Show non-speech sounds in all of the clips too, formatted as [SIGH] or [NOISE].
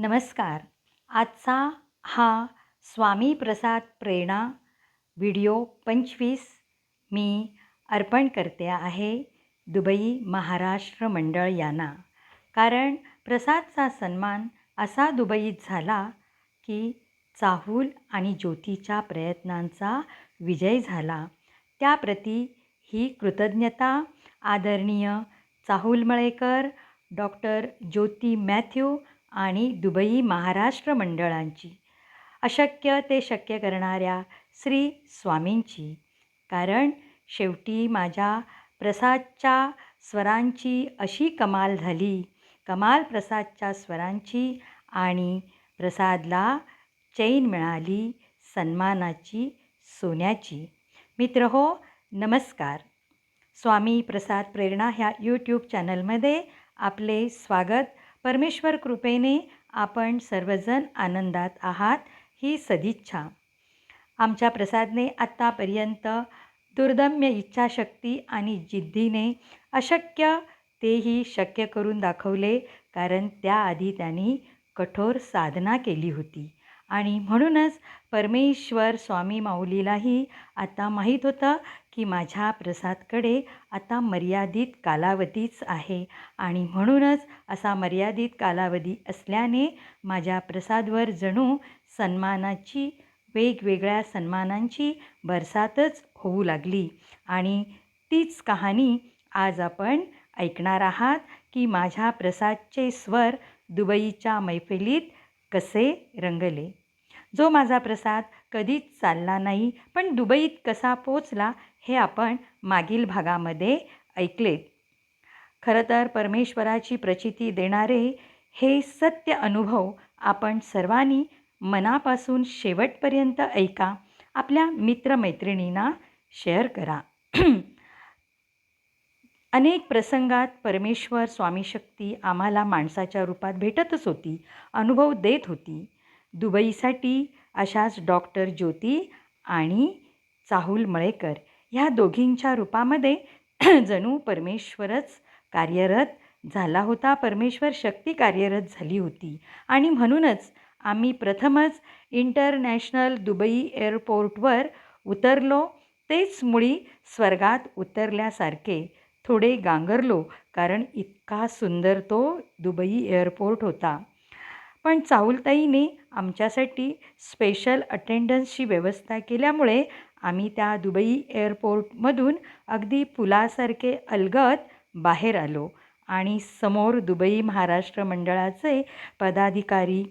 नमस्कार. आजचा हा स्वामी प्रसाद प्रेरणा व्हिडिओ पंचवीस मी अर्पण करते आहे दुबई महाराष्ट्र मंडळ यांना. कारण प्रसादचा सन्मान असा दुबईत झाला की चाहूल आणि ज्योतीच्या प्रयत्नांचा विजय झाला. त्याप्रती ही कृतज्ञता आदरणीय चाहूल मळेकर डॉक्टर ज्योती मॅथ्यू आणि दुबई महाराष्ट्र मंडळांची. अशक्य ते शक्य करणाऱ्या श्री स्वामींची. कारण शेवटी माझ्या प्रसादच्या स्वरांची अशी कमाल झाली. कमाल प्रसादच्या स्वरांची आणि प्रसादला चैन मिळाली सन्मानाची सोन्याची. मित्र हो नमस्कार. स्वामी प्रसाद प्रेरणा ह्या यूट्यूब चॅनलमध्ये आपले स्वागत परमेश्वर कृपेने आपण सर्वजण आनंदात आहात ही सदिच्छा. आमच्या प्रसादने आत्तापर्यंत दुर्दम्य इच्छाशक्ती आणि जिद्दीने अशक्य तेही शक्य करून दाखवले कारण त्याआधी त्यांनी कठोर साधना केली होती. आणि म्हणूनच परमेश्वर स्वामी माऊलीलाही आता माहीत होतं की माझ्या प्रसादकडे आता मर्यादित कालावधीच आहे. आणि म्हणूनच असा मर्यादित कालावधी असल्याने माझ्या प्रसादवर जणू सन्मानाची वेगवेगळ्या सन्मानांची बरसातच होऊ लागली. आणि तीच कहाणी आज आपण ऐकणार आहात की माझ्या प्रसादचे स्वर दुबईच्या मैफिलीत कसे रंगले. जो माझा प्रसाद कधीच चालला नाही पण दुबईत कसा पोचला हे आपण मागील भागामध्ये ऐकले. खरं तर परमेश्वराची प्रचिती देणारे हे सत्य अनुभव आपण सर्वांनी मनापासून शेवटपर्यंत ऐका. आपल्या मित्रमैत्रिणींना शेअर करा. [CLEARS THROAT] अनेक प्रसंगात परमेश्वर स्वामीशक्ती आम्हाला माणसाच्या रूपात भेटतच होती अनुभव देत होती. दुबईसाठी अशाच डॉक्टर ज्योती आणि चाहुल मळेकर ह्या दोघींच्या रूपामध्ये [CLEARS THROAT] जणू परमेश्वरच कार्यरत झाला होता. परमेश्वर शक्ती कार्यरत झाली होती. आणि म्हणूनच आम्ही प्रथमच इंटरनॅशनल दुबई एअरपोर्टवर उतरलो. तेच मुळी स्वर्गात उतरल्यासारखे थोडे गांगरलो कारण इतका सुंदर तो दुबई एअरपोर्ट होता. पण चाहुलताईने आमच्यासाठी स्पेशल अटेंडन्सची व्यवस्था केल्यामुळे आम्ही त्या दुबई एअरपोर्टमधून अगदी पुलासारखे अलगद बाहेर आलो आणि समोर दुबई महाराष्ट्र मंडळाचे पदाधिकारी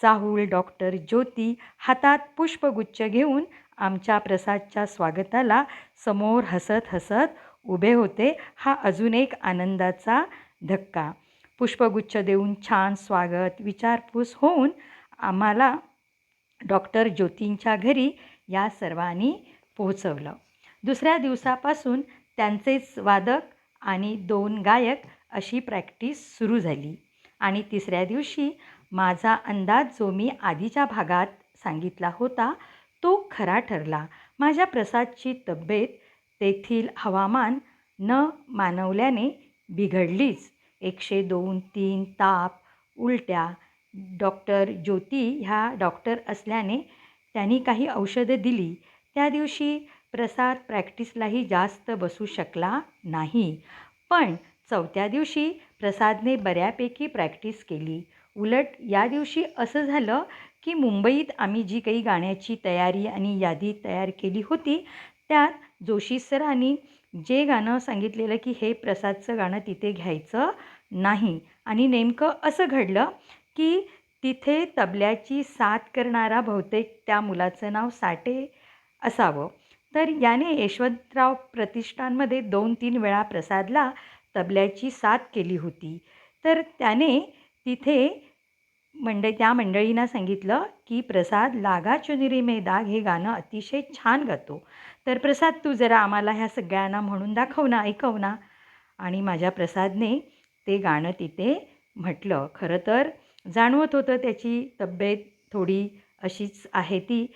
चाहूल डॉक्टर ज्योती हातात पुष्पगुच्छ घेऊन आमच्या प्रसादच्या स्वागताला समोर हसत हसत उभे होते. हा अजून एक आनंदाचा धक्का. पुष्पगुच्छ देऊन छान स्वागत विचारपूस होऊन आम्हाला डॉक्टर ज्योतींच्या घरी या सर्वांनी पोहोचवलं. दुसऱ्या दिवसापासून त्यांचेच वादक आणि दोन गायक अशी प्रॅक्टिस सुरू झाली. आणि तिसऱ्या दिवशी माझा अंदाज जो मी आधीच्या भागात सांगितला होता तो खरा ठरला. माझ्या प्रसादची तब्येत तेथील हवामान न मानवल्याने बिघडलीच. एकशे दोन तीन ताप उलट्या. डॉक्टर ज्योती ह्या डॉक्टर असल्याने त्यांनी काही औषधं दिली. त्या दिवशी प्रसाद प्रॅक्टिसलाही जास्त बसू शकला नाही. पण चौथ्या दिवशी प्रसादने बऱ्यापैकी प्रॅक्टिस केली. उलट या दिवशी असं झालं की मुंबईत आम्ही जी काही गाण्याची तयारी आणि यादी तयार केली होती त्यात जोशी सरांनी जे गाणं सांगितलेलं की हे प्रसादचं गाणं तिथे घ्यायचं नाही. आणि नेमकं असं घडलं की तिथे तबल्याची साथ करणारा बहुतेक त्या मुलाचं नाव साठे असावं. तर याने यशवंतराव प्रतिष्ठानमध्ये दोन तीन वेळा प्रसादला तबल्याची साथ केली होती. तर त्याने तिथे मंड त्या मंडळींना सांगितलं की प्रसाद लागा चुनिरी मे दाग हे गाणं अतिशय छान गातो. तर प्रसाद तू जरा आम्हाला ह्या सगळ्यांना म्हणून दाखव ना ऐकव ना. आणि माझ्या प्रसादने ते गाणं तिथे म्हटलं. खरं तर जाणवत होतं त्याची तब्येत थोडी अशीच आहे ती.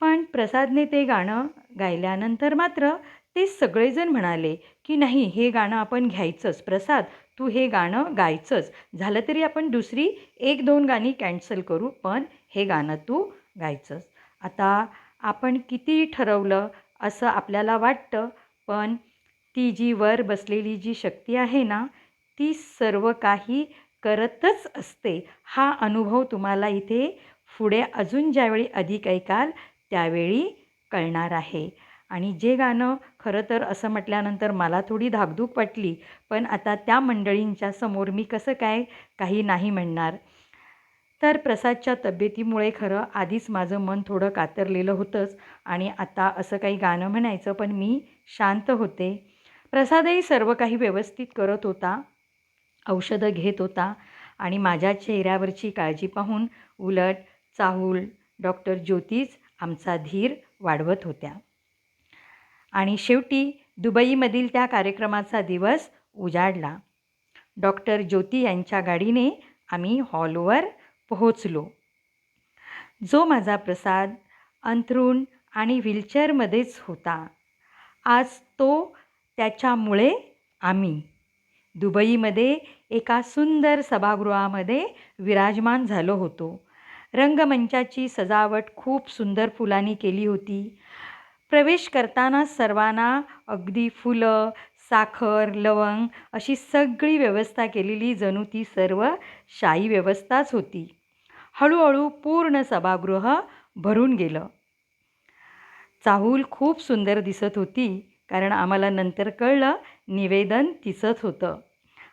पण प्रसादने ते गाणं गायल्यानंतर मात्र ते सगळेजण म्हणाले की नाही हे गाणं आपण घ्यायचंच. प्रसाद तू हे गाणं गायचंच. झालं तरी आपण दुसरी एक दोन गाणी कॅन्सल करू पण हे गाणं तू गायचंच. आता आपण किती ठरवलं असं आपल्याला वाटतं पण ती जी वर बसलेली जी शक्ती आहे ना ती सर्व काही करतच असते. हा अनुभव तुम्हाला इथे पुढे अजून ज्यावेळी अधिक ऐकाल त्यावेळी कळणार आहे. आणि जे गाणं खरं तर असं म्हटल्यानंतर मला थोडी धाकधूक वाटली पण आता त्या मंडळींच्या समोर मी कसं काय काही नाही म्हणणार. तर प्रसादच्या तब्येतीमुळे खरं आधीच माझं मन थोडं कातरलेलं होतंच आणि आता असं काही गाणं म्हणायचं पण मी शांत होते. प्रसादही सर्व काही व्यवस्थित करत होता औषधं घेत होता आणि माझ्या चेहऱ्यावरची काळजी पाहून उलट चाहूल डॉक्टर ज्योतीच आमचा धीर वाढवत होत्या. आणि शेवटी दुबईमधील त्या कार्यक्रमाचा दिवस उजाडला. डॉक्टर ज्योती यांच्या गाडीने आम्ही हॉलवर पोहोचलो. जो माझा प्रसाद अंथरूण आणि व्हीलचेअरमध्येच होता. आज तो त्याच्यामुळे आम्ही. दुबईमध्ये एका सुंदर सभागृहामध्ये विराजमान झालो होतो. रंगमंचाची सजावट खूप सुंदर फुलांनी केली होती. प्रवेश करताना सर्वांना अगदी फुलं साखर लवंग अशी सगळी व्यवस्था केलेली जणू ती सर्व शाही व्यवस्थाच होती. हळूहळू पूर्ण सभागृह भरून गेलं. चाहूल खूप सुंदर दिसत होती कारण आम्हाला नंतर कळलं निवेदन तिचंच होतं.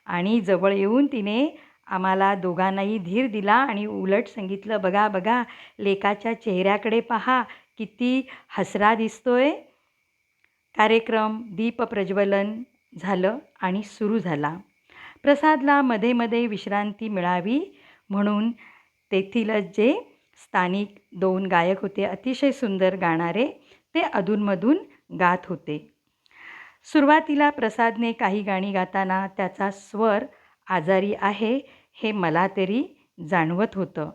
आणि जवळ येऊन तिने आम्हाला दोघांनाही धीर दिला आणि उलट सांगितलं बघा बघा लेकाच्या चेहऱ्याकडे पहा किती हसरा दिसतोय. कार्यक्रम दीपप्रज्वलन झालं आणि सुरू झाला. प्रसादला मध्ये मध्ये विश्रांती मिळावी म्हणून तेथीलच जे स्थानिक दोन गायक होते अतिशय सुंदर गाणारे ते अधूनमधून गात होते. सुरुवातीला प्रसादने काही गाणी गाताना त्याचा स्वर आजारी आहे हे मला तरी जाणवत होतं.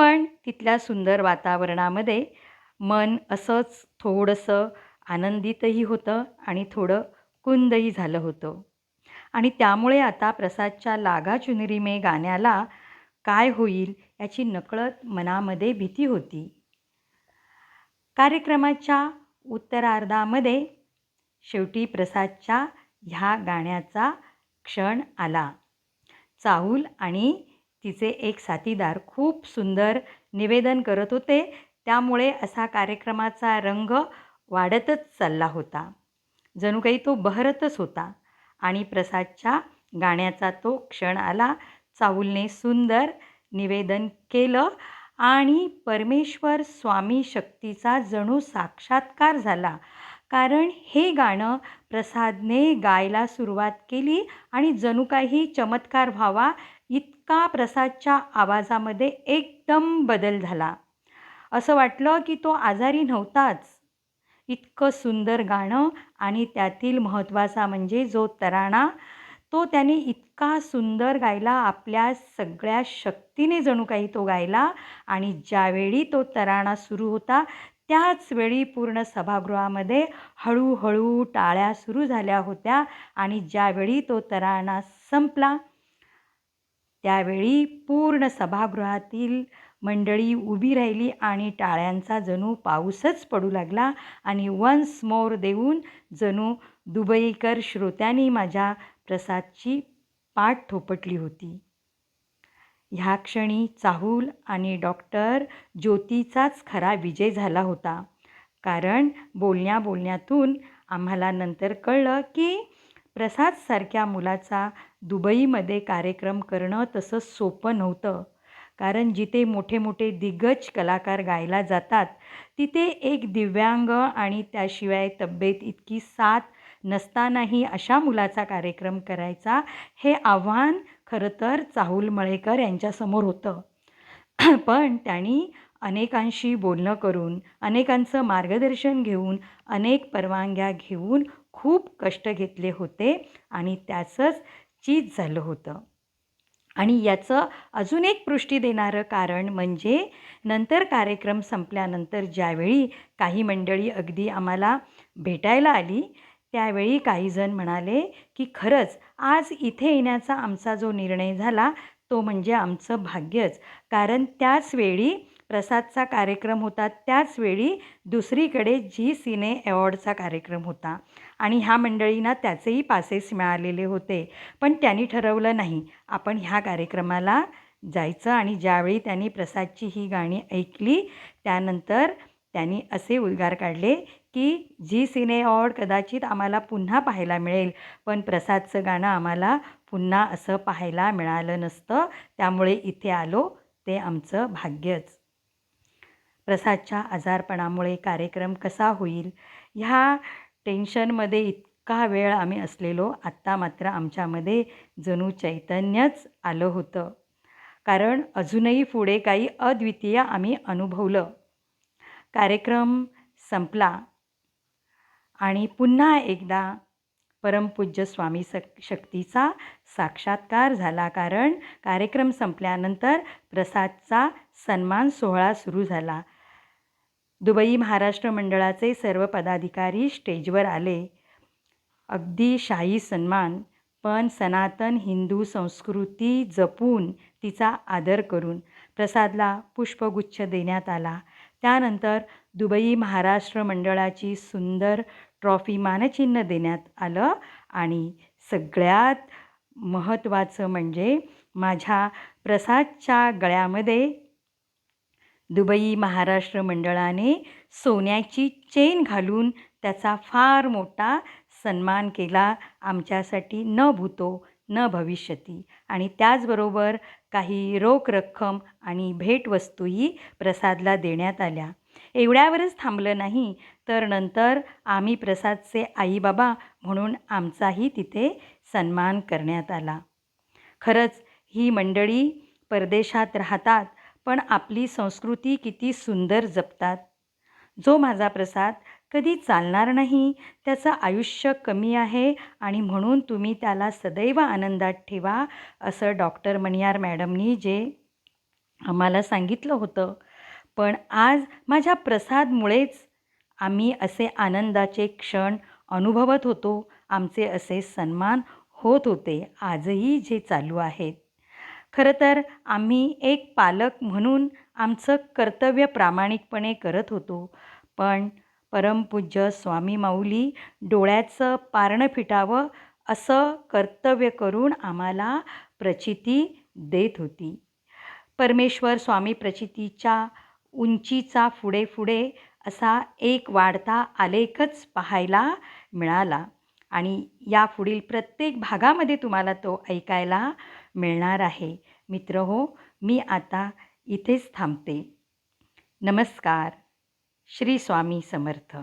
पण तिथल्या सुंदर वातावरणामध्ये मन असंच थोडंसं आनंदितही होतं आणि थोडं कुंदही झालं होतं. आणि त्यामुळे आता प्रसादच्या लागा चुनरी मे गाण्याला काय होईल याची नकळत मनामध्ये भीती होती. कार्यक्रमाच्या उत्तरार्धामध्ये शेवटी प्रसादच्या ह्या गाण्याचा क्षण आला. चाहूल आणि तिचे एक साथीदार खूप सुंदर निवेदन करत होते. त्यामुळे असा कार्यक्रमाचा रंग वाढतच चालला होता. जणू काही तो बहरतच होता आणि प्रसादच्या गाण्याचा तो क्षण आला. चाहूलने सुंदर निवेदन केलं आणि परमेश्वर स्वामी शक्तीचा जणू साक्षात्कार झाला. कारण हे गाणं प्रसादने गायला सुरुवात केली आणि जणू काही चमत्कार व्हावा इतका प्रसादच्या आवाजामध्ये एकदम बदल झाला. असं वाटलं की तो आजारी नव्हताच. इतकं सुंदर गाणं आणि त्यातील महत्त्वाचा म्हणजे जो तराणा तो त्याने इतका सुंदर गायला आपल्या सगळ्या शक्तीने जणू काही तो गायला आणि ज्यावेळी तो तराणा सुरू होता त्याच वेळी पूर्ण सभागृहामध्ये हळूहळू टाळ्या सुरू झाल्या होत्या आणि ज्यावेळी तो तराणा संपला त्यावेळी पूर्ण सभागृहातील मंडळी उभी राहिली आणि टाळ्यांचा जणू पाऊसच पडू लागला आणि वन्स मोर देऊन जणू दुबईकर श्रोत्यांनी माझ्या प्रसादची पाठ थोपटली होती. ह्या क्षणी चाहूल आणि डॉक्टर ज्योतीचाच खरा विजय झाला होता. कारण बोलण्या बोलण्यातून आम्हाला नंतर कळलं की प्रसादसारख्या मुलाचा दुबईमध्ये कार्यक्रम करणं तसं सोपं नव्हतं. कारण जिथे मोठे मोठे दिग्गज कलाकार गायला जातात तिथे एक दिव्यांग आणि त्याशिवाय तब्येत इतकी साथ नसतानाही अशा मुलाचा कार्यक्रम करायचा हे आव्हान खरं तर चाहूल मळेकर यांच्यासमोर होतं. [CLEARS THROAT] पण त्यांनी अनेकांशी बोलणं करून अनेकांचं मार्गदर्शन घेऊन अनेक परवानग्या घेऊन खूप कष्ट घेतले होते आणि त्याचंच चीज झालं होतं. आणि याचं अजून एक पुष्टी देणारं कारण म्हणजे नंतर कार्यक्रम संपल्यानंतर ज्यावेळी काही मंडळी अगदी आम्हाला भेटायला आली त्यावेळी काहीजण म्हणाले की खरंच आज इथे येण्याचा आमचा जो निर्णय झाला तो म्हणजे आमचं भाग्यच. कारण त्याच वेळी प्रसादचा कार्यक्रम होता. त्याचवेळी दुसरीकडे झी सिने अवॉर्डचा कार्यक्रम होता. आणि ह्या मंडळींना त्याचेही पासेस मिळालेले होते. पण त्यांनी ठरवलं नाही. आपण ह्या कार्यक्रमाला जायचं आणि ज्यावेळी त्यांनी प्रसादची ही गाणी ऐकली त्यानंतर त्यांनी असे उद्गार काढले की झी सिने अवॉर्ड कदाचित आम्हाला पुन्हा पाहायला मिळेल पण प्रसादचं गाणं आम्हाला पुन्हा असं पाहायला मिळालं नसतं. त्यामुळे इथे आलो. ते आमचं भाग्यच. प्रसादच्या आजारपणामुळे कार्यक्रम कसा होईल? ह्या टेन्शनमध्ये इतका वेळ आम्ही असलेलो आत्ता मात्र आमच्यामध्ये जणू चैतन्यच आलं होतं. कारण अजूनही पुढे काही अद्वितीय आम्ही अनुभवलं. कार्यक्रम संपला आणि पुन्हा एकदा परमपूज्य स्वामी सक शक्तीचा साक्षात्कार झाला. कारण कार्यक्रम संपल्यानंतर प्रसादचा सन्मान सोहळा सुरू झाला. दुबई महाराष्ट्र मंडळाचे सर्व पदाधिकारी स्टेजवर आले. अगदी शाही सन्मान पण सनातन हिंदू संस्कृती जपून तिचा आदर करून प्रसादला पुष्पगुच्छ देण्यात आला. त्यानंतर दुबई महाराष्ट्र मंडळाची सुंदर ट्रॉफी मानचिन्ह देण्यात आलं आणि सगळ्यात महत्त्वाचं म्हणजे माझ्या प्रसादच्या गळ्यामध्ये दुबई महाराष्ट्र मंडळाने सोन्याची चेन घालून त्याचा फार मोठा सन्मान केला. आमच्यासाठी न भूतो न भविष्यती. आणि त्याचबरोबर काही रोख रक्कम आणि भेटवस्तूही प्रसादला देण्यात आल्या. एवढ्यावरच थांबलं नाही तर नंतर आम्ही प्रसादचे आईबाबा म्हणून आमचाही तिथे सन्मान करण्यात आला. खरंच ही मंडळी परदेशात राहतात पण आपली संस्कृती किती सुंदर जपतात. जो माझा प्रसाद कधी चालणार नाही त्याचं आयुष्य कमी आहे आणि म्हणून तुम्ही त्याला सदैव आनंदात ठेवा असं डॉक्टर मणियार मॅडमनी जे आम्हाला सांगितलं होतं. पण आज माझ्या प्रसादमुळेच आम्ही असे आनंदाचे क्षण अनुभवत होतो. आमचे असे सन्मान होत होते. आजही जे चालू आहेत. खरं तर आम्ही एक पालक म्हणून आमचं कर्तव्य प्रामाणिकपणे करत होतो. पण परमपूज्य स्वामी माऊली डोळ्याचं पारणं फिटावं असं कर्तव्य करून आम्हाला प्रचिती देत होती. परमेश्वर स्वामी प्रचितीच्या उंचीचा पुढे पुढे असा एक वाढता आलेखच पाहायला मिळाला. आणि या पुढील प्रत्येक भागामध्ये तुम्हाला तो ऐकायला मिळणार आहे. मित्र हो मी आता इथेच थांबते. नमस्कार. श्री स्वामी समर्थ.